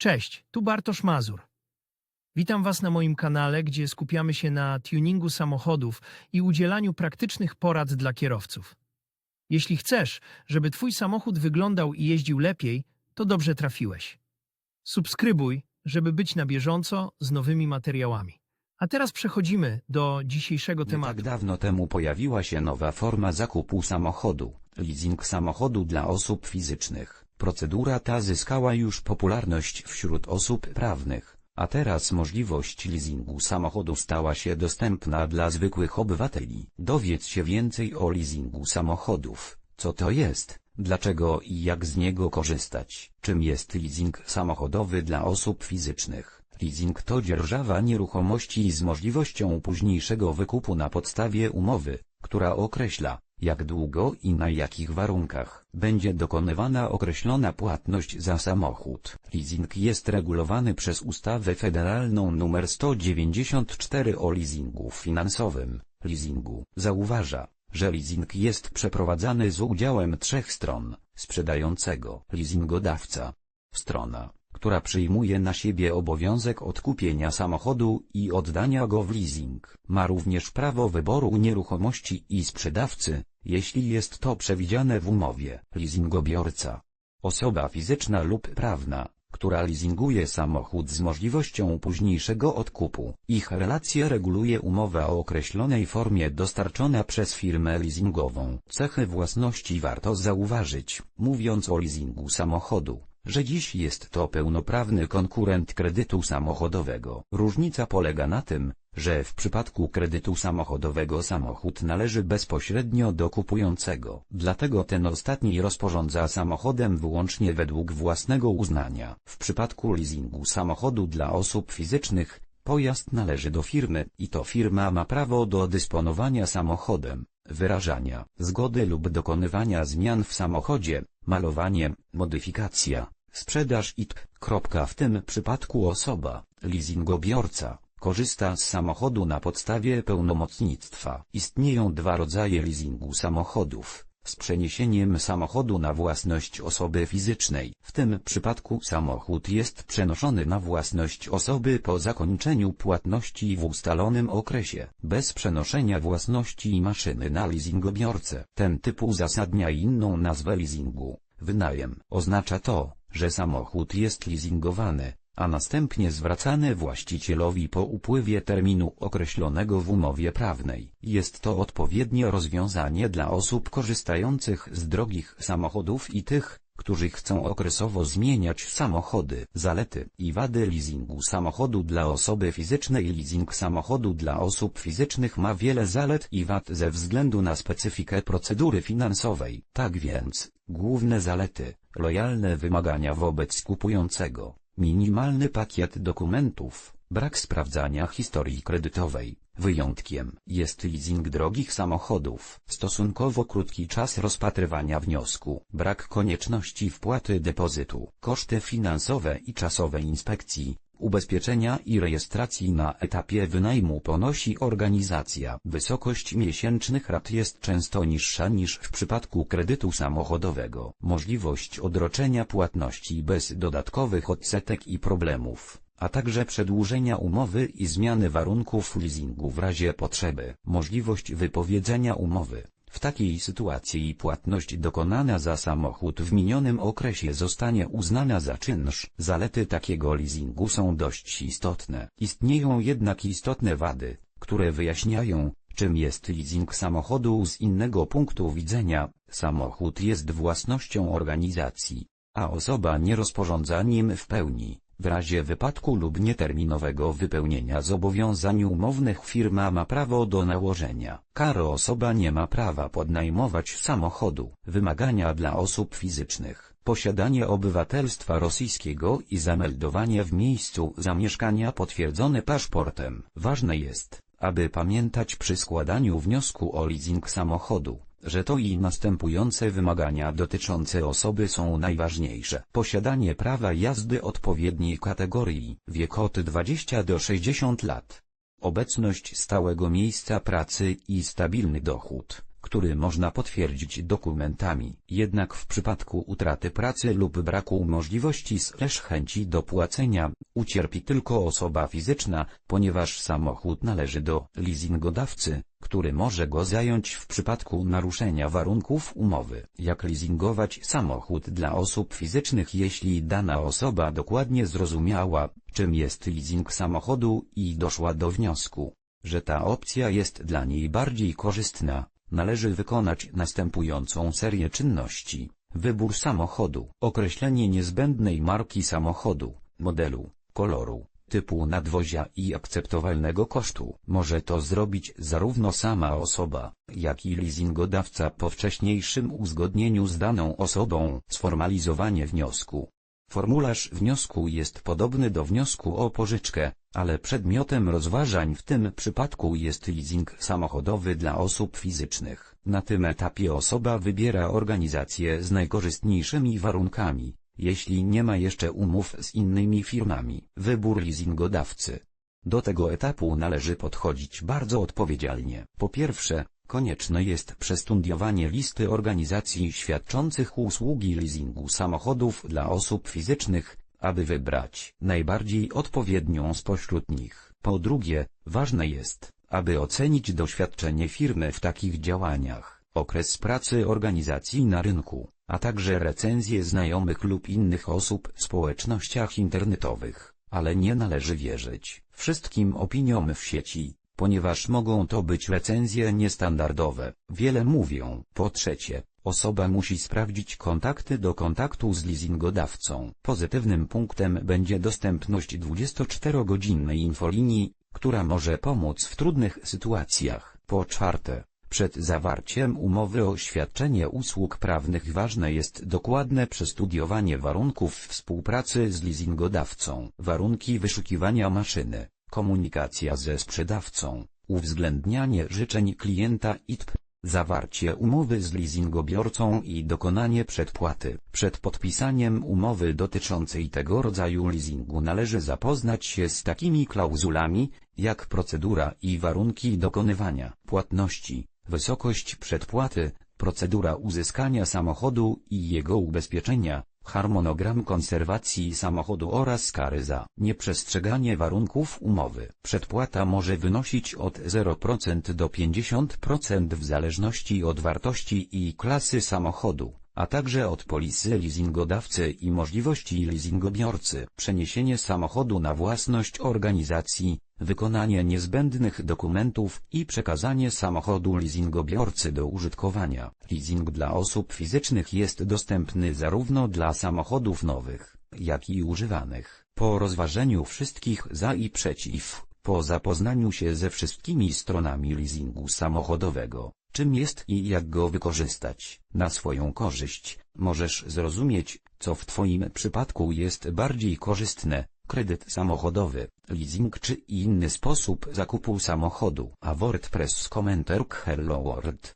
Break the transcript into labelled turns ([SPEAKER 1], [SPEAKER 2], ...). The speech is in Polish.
[SPEAKER 1] Cześć, tu Bartosz Mazur. Witam Was na moim kanale, gdzie skupiamy się na tuningu samochodów i udzielaniu praktycznych porad dla kierowców. Jeśli chcesz, żeby Twój samochód wyglądał i jeździł lepiej, to dobrze trafiłeś. Subskrybuj, żeby być na bieżąco z nowymi materiałami. A teraz przechodzimy do dzisiejszego
[SPEAKER 2] Nie
[SPEAKER 1] tematu.
[SPEAKER 2] tak dawno temu pojawiła się nowa forma zakupu samochodu, leasing samochodu dla osób fizycznych. Procedura ta zyskała już popularność wśród osób prawnych, a teraz możliwość leasingu samochodu stała się dostępna dla zwykłych obywateli. Dowiedz się więcej o leasingu samochodów, co to jest, dlaczego i jak z niego korzystać, czym jest leasing samochodowy dla osób fizycznych. Leasing to dzierżawa nieruchomości z możliwością późniejszego wykupu na podstawie umowy, która określa, jak długo i na jakich warunkach będzie dokonywana określona płatność za samochód. Leasing jest regulowany przez ustawę federalną nr 194 o leasingu finansowym. Leasingu zauważa, że leasing jest przeprowadzany z udziałem trzech stron, sprzedającego, leasingodawca, strona, która przyjmuje na siebie obowiązek odkupienia samochodu i oddania go w leasing, ma również prawo wyboru nieruchomości i sprzedawcy, jeśli jest to przewidziane w umowie. Leasingobiorca. Osoba fizyczna lub prawna, która leasinguje samochód z możliwością późniejszego odkupu. Ich relacje reguluje umowa o określonej formie dostarczona przez firmę leasingową. Cechy własności warto zauważyć, mówiąc o leasingu samochodu że dziś jest to pełnoprawny konkurent kredytu samochodowego. Różnica polega na tym, że w przypadku kredytu samochodowego samochód należy bezpośrednio do kupującego. Dlatego ten ostatni rozporządza samochodem wyłącznie według własnego uznania. W przypadku leasingu samochodu dla osób fizycznych, pojazd należy do firmy i to firma ma prawo do dysponowania samochodem, wyrażania zgody lub dokonywania zmian w samochodzie, malowanie, modyfikacja, sprzedaż itp. W tym przypadku osoba, leasingobiorca, korzysta z samochodu na podstawie pełnomocnictwa. Istnieją dwa rodzaje leasingu samochodów. Z przeniesieniem samochodu na własność osoby fizycznej. W tym przypadku samochód jest przenoszony na własność osoby po zakończeniu płatności w ustalonym okresie, bez przenoszenia własności maszyny na leasingobiorcę. Ten typ uzasadnia inną nazwę leasingu. Wynajem oznacza to, że samochód jest leasingowany, a następnie zwracany właścicielowi po upływie terminu określonego w umowie prawnej. Jest to odpowiednie rozwiązanie dla osób korzystających z drogich samochodów i tych, którzy chcą okresowo zmieniać samochody. Zalety i wady leasingu samochodu dla osoby fizycznej Leasing samochodu dla osób fizycznych ma wiele zalet i wad ze względu na specyfikę procedury finansowej. Tak więc, główne zalety, lojalne wymagania wobec kupującego, minimalny pakiet dokumentów, brak sprawdzania historii kredytowej. Wyjątkiem jest leasing drogich samochodów. Stosunkowo krótki czas rozpatrywania wniosku, brak konieczności wpłaty depozytu, koszty finansowe i czasowe inspekcji, ubezpieczenia i rejestracji na etapie wynajmu ponosi organizacja. Wysokość miesięcznych rat jest często niższa niż w przypadku kredytu samochodowego. Możliwość odroczenia płatności bez dodatkowych odsetek i problemów a także przedłużenia umowy i zmiany warunków leasingu w razie potrzeby. Możliwość wypowiedzenia umowy. W takiej sytuacji płatność dokonana za samochód w minionym okresie zostanie uznana za czynsz. Zalety takiego leasingu są dość istotne. Istnieją jednak istotne wady, które wyjaśniają, czym jest leasing samochodu z innego punktu widzenia. Samochód jest własnością organizacji, a osoba nie rozporządza nim w pełni. W razie wypadku lub nieterminowego wypełnienia zobowiązań umownych firma ma prawo do nałożenia kary osoba nie ma prawa podnajmować samochodu. Wymagania dla osób fizycznych. Posiadanie obywatelstwa rosyjskiego i zameldowanie w miejscu zamieszkania potwierdzone paszportem. Ważne jest, aby pamiętać przy składaniu wniosku o leasing samochodu, że to i następujące wymagania dotyczące osoby są najważniejsze. Posiadanie prawa jazdy odpowiedniej kategorii, wiek od 20 do 60 lat. Obecność stałego miejsca pracy i stabilny dochód. Który można potwierdzić dokumentami. Jednak w przypadku utraty pracy lub braku możliwości slash chęci do płacenia, ucierpi tylko osoba fizyczna, ponieważ samochód należy do leasingodawcy, który może go zająć w przypadku naruszenia warunków umowy. Jak leasingować samochód dla osób fizycznych jeśli dana osoba dokładnie zrozumiała, czym jest leasing samochodu i doszła do wniosku, że ta opcja jest dla niej bardziej korzystna, należy wykonać następującą serię czynności. Wybór samochodu, określenie niezbędnej marki samochodu, modelu, koloru, typu nadwozia i akceptowalnego kosztu. Może to zrobić zarówno sama osoba, jak i leasingodawca po wcześniejszym uzgodnieniu z daną osobą. Sformalizowanie wniosku. Formularz wniosku jest podobny do wniosku o pożyczkę, ale przedmiotem rozważań w tym przypadku jest leasing samochodowy dla osób fizycznych. Na tym etapie osoba wybiera organizację z najkorzystniejszymi warunkami, jeśli nie ma jeszcze umów z innymi firmami. Wybór leasingodawcy. Do tego etapu należy podchodzić bardzo odpowiedzialnie. Po pierwsze, konieczne jest przestudiowanie listy organizacji świadczących usługi leasingu samochodów dla osób fizycznych, aby wybrać najbardziej odpowiednią spośród nich. Po drugie, ważne jest, aby ocenić doświadczenie firmy w takich działaniach, okres pracy organizacji na rynku, a także recenzje znajomych lub innych osób w społecznościach internetowych, ale nie należy wierzyć wszystkim opiniom w sieci, ponieważ mogą to być recenzje niestandardowe, wiele mówią. Po trzecie, osoba musi sprawdzić kontakty do kontaktu z leasingodawcą. Pozytywnym punktem będzie dostępność 24-godzinnej infolinii, która może pomóc w trudnych sytuacjach. Po czwarte, przed zawarciem umowy o świadczenie usług prawnych ważne jest dokładne przestudiowanie warunków współpracy z leasingodawcą. Warunki wyszukiwania maszyny, komunikacja ze sprzedawcą, uwzględnianie życzeń klienta ITP, zawarcie umowy z leasingobiorcą i dokonanie przedpłaty. Przed podpisaniem umowy dotyczącej tego rodzaju leasingu należy zapoznać się z takimi klauzulami, jak procedura i warunki dokonywania płatności, wysokość przedpłaty, procedura uzyskania samochodu i jego ubezpieczenia, harmonogram konserwacji samochodu oraz kary za nieprzestrzeganie warunków umowy. Przedpłata może wynosić od 0% do 50% w zależności od wartości i klasy samochodu, a także od polisy leasingodawcy i możliwości leasingobiorcy. Przeniesienie samochodu na własność organizacji, wykonanie niezbędnych dokumentów i przekazanie samochodu leasingobiorcy do użytkowania. Leasing dla osób fizycznych jest dostępny zarówno dla samochodów nowych, jak i używanych. Po rozważeniu wszystkich za i przeciw, po zapoznaniu się ze wszystkimi stronami leasingu samochodowego, czym jest i jak go wykorzystać na swoją korzyść, możesz zrozumieć, co w Twoim przypadku jest bardziej korzystne, kredyt samochodowy, leasing czy inny sposób zakupu samochodu. A WordPress komentarz Hello World.